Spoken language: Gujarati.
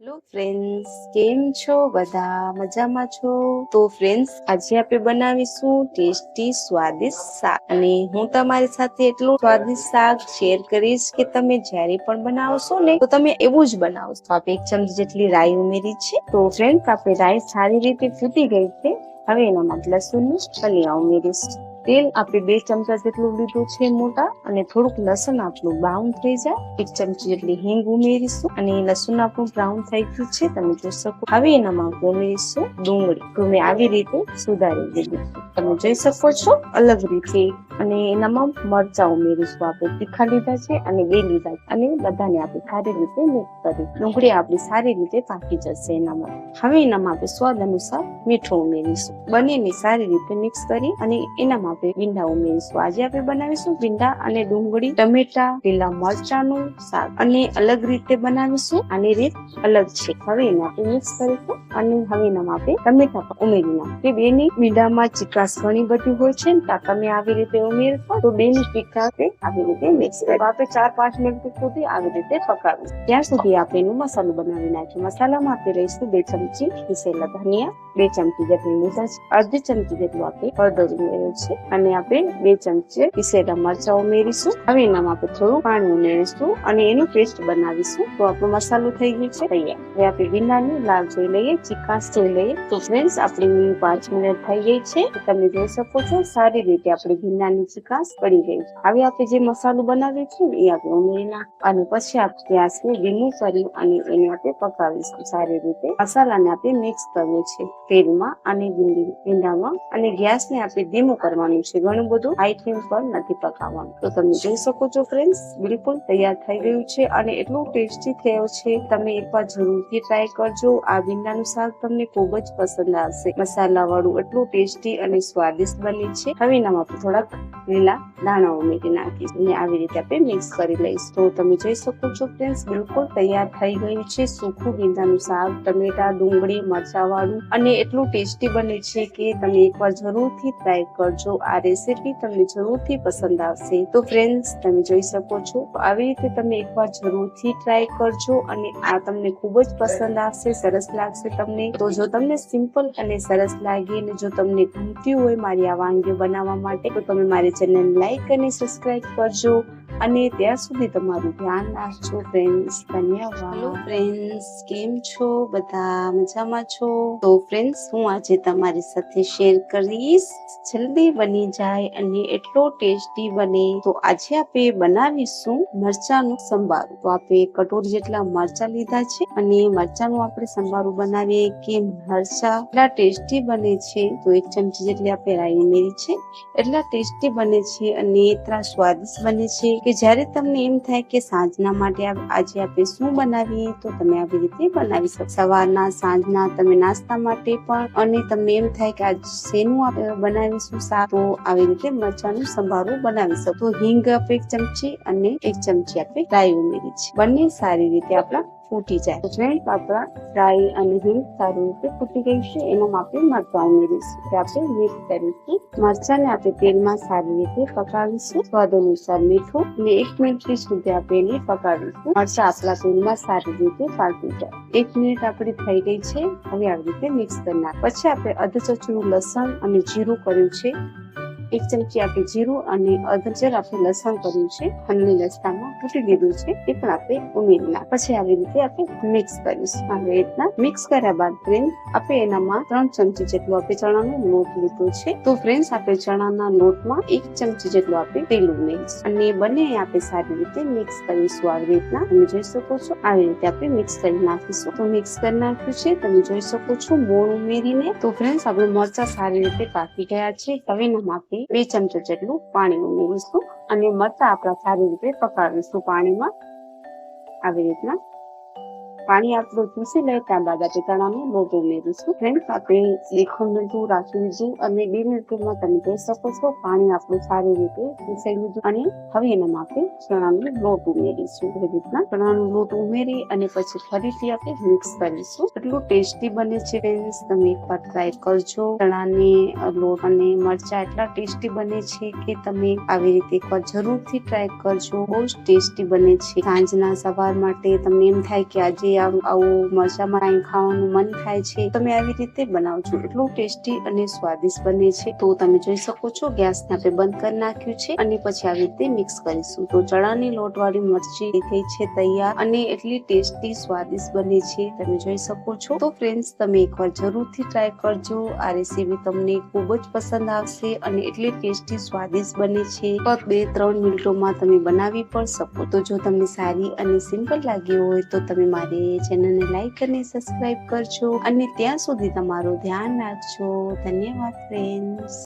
હેલો ફ્રેન્ડ્સ, કેમ છો? બધા મજામાં છો? તો ફ્રેન્ડ્સ, આજે આપણે બનાવીશું ટેસ્ટી, સ્વાદિષ્ટ શાક. અને હું તમારી સાથે એટલું સ્વાદિષ્ટ શાક શેર કરીશ કે તમે જ્યારે પણ બનાવશો ને, તો તમે એવું જ બનાવશો. આપણે એક ચમચી જેટલી રાઈ ઉમેરી છે. તો ફ્રેન્ડ્સ, આપણે રાઈ સારી રીતે ફૂટી ગઈ છે. હવે એનામાં લસણની ફલિયા ઉમેરીશ. તેલ આપણે બે ચમચા જેટલું લીધું છે મોટા અને થોડુંક લસણ આપણું બ્રાઉન થઈ જાય. એક ચમચી જેટલી હિંગ ઉમેરીશું અને લસણ આપણું બ્રાઉન થઈ ગયું છે. તમે જોઈ શકો હવે એનામાં ઉમેરીશું ડુંગળી. મેં આવી રીતે સુધારી દીધી. તમે જોઈ શકો છો અલગ રીતે. અને એનામાં મરચા ઉમેરીશું આપણે. તીખા લીધા છે અને બે લીધા અને બધાને આપણે સારી રીતે મિક્સ કરી. ડુંગળી આપણી સારી રીતે પાકી જશે એનામાં. હવે એનામાં આપણે સ્વાદ અનુસાર મીઠું ઉમેરીશું. બંનેને સારી રીતે મિક્સ કરી અને એનામાં આપણે ભીંડા ઉમેરીશું આજે આપણે બનાવીશું ભીંડા અને ડુંગળી, ટમેટા, લીલા મરચાનું શાક અને અલગ રીતે બનાવીશું. આની રીત અલગ છે. હવે એને આપણે મિક્સ કરીશું અને હવે એનામાં આપણે ટમેટા પણ ઉમેરી નાખીએ બેની ભીંડામાં ચીકાશ ઘણી બધી હોય છે ને તમે આવી રીતે ઉમેરશો તો બેની ચીકાશ આવી રીતે મિક્સ કરી. આપણે ચાર પાંચ મિનિટ સુધી આવી રીતે પકાવીશું. ત્યાં સુધી આપણે એનો મસાલો બનાવી નાખીએ મસાલામાં આપણે લઈશું બે ચમચી પીસેલા ધનિયા, બે ચમચી જેટલી લીધા છે અડધી ચમચી જેટલું આપણે હળદર ઉમેર્યું છે. અને આપણે બે ચમચી પીસેલા મરચા ઉમેરીશું. હવે એનામાં આપણે થોડું પાણી ઉમેરીશું અને એનું પેસ્ટ બનાવીશું. તો આપણો મસાલો થઈ ગયો છે. તૈયાર. હવે આપણે ભીંડાની લાલ જોઈ લઈએ ચીકાશ જોઈ લઈએ. તો ફ્રેન્ડ્સ આપણી પાંચ મિનિટ થઈ ગઈ છે. તમે જોઈ શકો છો, સારી રીતે આપણે ભીંડાની ચીકાશ પડી ગઈ છે. હવે આપણે જે મસાલો બનાવ્યો છે એ આપણે ઉમેરી નાખ અને પછી આપણે ગેસને ધીમું કરી અને એને આપણે પકાવીશું. સારી રીતે. મસાલાને આપણે મિક્સ કરવું છે. તેલમાં અને ભીંડી ભીંડામાં. અને ગેસને આપણે ધીમું કરવાનું છે. ઘણું બધું હાઈ ફ્લેમ પર નથી પકાવવાનું. તો તમે જોઈ શકો છો ફ્રેન્ડ્સ બિલકુલ તૈયાર થઈ ગયું છે અને એટલું ટેસ્ટી થયો છે. તમે એકવાર જરૂરથી ટ્રાય કરજો. આ ભીંડાનું શાક તમને ખૂબ જ પસંદ આવશે. મસાલા વાળું એટલું ટેસ્ટી અને સ્વાદિષ્ટ બને છે. હવે એનામાં થોડાક લીલા દાણા ઉમેરી નાખીશ અને આવી રીતે આપણે મિક્સ કરી લઈશું. તો તમે જોઈ શકો છો ફ્રેન્ડ્સ બિલકુલ તૈયાર થઈ ગયું છે. સૂકું ભીંડાનું શાક ટમેટા ડુંગળી મરચા વાળું અને એટલું ટેસ્ટી બને છે કે તમે એકવાર જરૂરથી ટ્રાય કરજો. આ રેસીપી તમને જરૂરથી પસંદ આવશે. તો ફ્રેન્ડ્સ તમે જોઈ શકો છો તો આવી રીતે તમે એકવાર જરૂરથી ટ્રાય કરજો અને આ તમને ખૂબ જ પસંદ આવશે, સરસ લાગશે તમને. તો જો તમને સિમ્પલ અને સરસ લાગે અને જો તમને ગમતી હોય મારી આ વાનગીઓ બનાવવા માટે, તો તમે મારી ચેનલ લાઈક અને સબસ્ક્રાઈબ કરજો. અને ત્યાં સુધી તમારું ધ્યાન રાખજો ફ્રેન્ડ્સ ધન્યવાદ. હેલો ફ્રેન્ડ્સ કેમ છો? બધા મજામાં છો? તો ફ્રેન્ડ્સ હું આજે તમારી સાથે શેર કરીશ. જલ્દી બની જાય અને એટલો ટેસ્ટી બને. તો આજે આપણે બનાવીશું મરચાનું સંભારું. તો આપણે કટોરી જેટલા મરચા લીધા છે અને મરચાનું આપણે સંભારું બનાવીએ કે મરચા એટલા ટેસ્ટી બને છે. તો એક ચમચી જેટલી આપણે રાઈ ઉમેરી છે. એટલા ટેસ્ટી બને છે અને એટલા સ્વાદિષ્ટ બને છે. કે જ્યારે તમને એમ થાય કે સાંજના માટે આજે આપણે શું બનાવીએ, તો તમે આવી રીતે બનાવી શકો. સવારના, સાંજના તમે નાસ્તા માટે પણ અને તમને એમ થાય કે આજ શેનું આપણે બનાવીશું શાક, તો આવી રીતે મરચાનું સંભારું બનાવી શકો. તો હિંગ આપણે એક ચમચી અને એક ચમચી આપણે રાઈ ઉમેરી છે. બંને સારી રીતે આપણા ફૂટી જાય. તો ફ્રેન્ડ આપણા રાઈ અને હિંગ સારી રીતે ફૂટી ગઈ છે. એમાં આપણે મરચાં ઉમેરીશું. આપણે મિક્સ કરીશું મરચાંને આપણે તેલમાં સારી રીતે પકાવીશું. સ્વાદ અનુસાર મીઠું અને એક મિનિટ સુધી આપણે એને પકાવીશું. મરચાં આપણા તેલમાં સારી રીતે પાકી જાય. એક મિનિટ આપણી થઈ ગઈ છે. હવે આવી રીતે મિક્સ કરી નાખ પછી આપણે અધ ચચરું લસણ અને જીરું કર્યું છે. એક ચમચી આપણે જીરું અને અધચર આપણે લસણ કર્યું છે. હલની લસણમાં તૂટી દીધું છે. એ પણ આપણે ઉમેરી પછી આવી રીતે આપણે મિક્સ કરીશું. આવી રીતના મિક્સ કર્યા બાદ ફ્રેન્ડ આપણે એનામાં ત્રણ ચમચી જેટલું આપણે ચણાનો લોટ લીધો છે. તો ફ્રેન્ડ્સ આપણે ચણાના લોટમાં એક ચમચી જેટલું આપણે તેલ ઉમેરીશું. અને બંને આપણે સારી રીતે મિક્સ કરીશું. આવી રીતના તમે જોઈ શકો છો. આવી રીતે આપણે મિક્સ કરી નાખીશું. તો મિક્સ કરી નાખ્યું છે. તમે જોઈ શકો છો. મોણ ઉમેરીને તો ફ્રેન્ડ્સ આપણે મરચા સારી રીતે પાકી ગયા છે. હવે એનામાં બે ચમચા જેટલું પાણી ઉમેરીશું અને મરચા આપણા સારી રીતે પકાવીશું પાણીમાં. આવી રીતના પાણી આપણું ચૂસી લે ત્યાં બાદ આપણે ચણાનો લોટ ઉમેરીશું ફ્રેન્ડ્સ આપણે દેખો મિનિટું રાખી લીધું અને બે મિનિટમાં તમે જોઈ શકો છો, પાણી આપણું સારી રીતે ચૂસાઈ લીધું અને હવે એનામાં આપણે ચણાનો લોટ ઉમેરીશું. એવી રીતના ચણાનો લોટ ઉમેરી અને પછી ફરીથી આપણે મિક્સ કરીશું. એટલું ટેસ્ટી બને છે ફ્રેન્ડ્સ તમે એકવાર ટ્રાય કરજો. ચણાને, લોટ અને મરચા એટલા ટેસ્ટી બને છે કે તમે આવી રીતે એકવાર જરૂરથી ટ્રાય કરજો. બહુ જ ટેસ્ટી બને છે. સાંજના સવાર માટે તમને એમ થાય કે આજે આમ આવું મરચામાં કાંઈ ખાવાનું મન થાય છે. તમે આવી રીતે બનાવજો. એટલું ટેસ્ટી અને સ્વાદિષ્ટ બને છે. તો તમે જોઈ શકો છો, ગેસને આપણે બંધ કરી નાખ્યું છે અને પછી આવી રીતે મિક્સ કરીશું. તો ચણાની લોટવાળી મરચી થઈ છે, તૈયાર અને એટલી ટેસ્ટી, સ્વાદિષ્ટ બને છે. તમે જોઈ શકો છો. તો ફ્રેન્ડ્સ, તમે એકવાર જરૂરથી ટ્રાય કરજો. આ રેસીપી તમને ખૂબ જ પસંદ આવશે અને એટલી ટેસ્ટી, સ્વાદિષ્ટ બને છે. ફક્ત બે, ત્રણ મિનિટોમાં તમે બનાવી પણ શકો. તો જો તમને સારી અને સિમ્પલ લાગી હોય તો તમે મારી ચેનલને લાઈક અને સબસ્ક્રાઇબ કરજો. અને ત્યાં સુધી તમારું ધ્યાન રાખજો. ધન્યવાદ ફ્રેન્ડ્સ